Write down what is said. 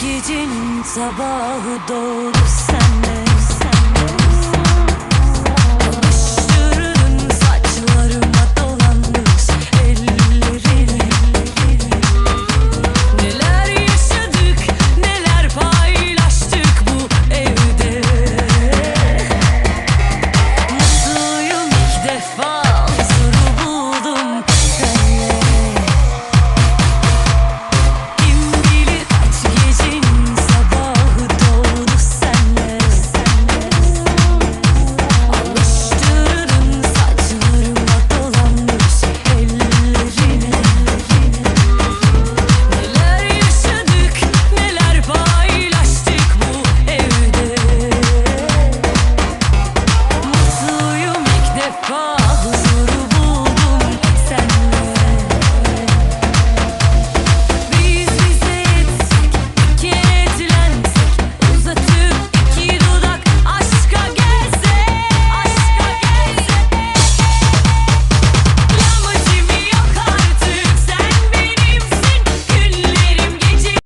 Gecenin sabahı doğdu sen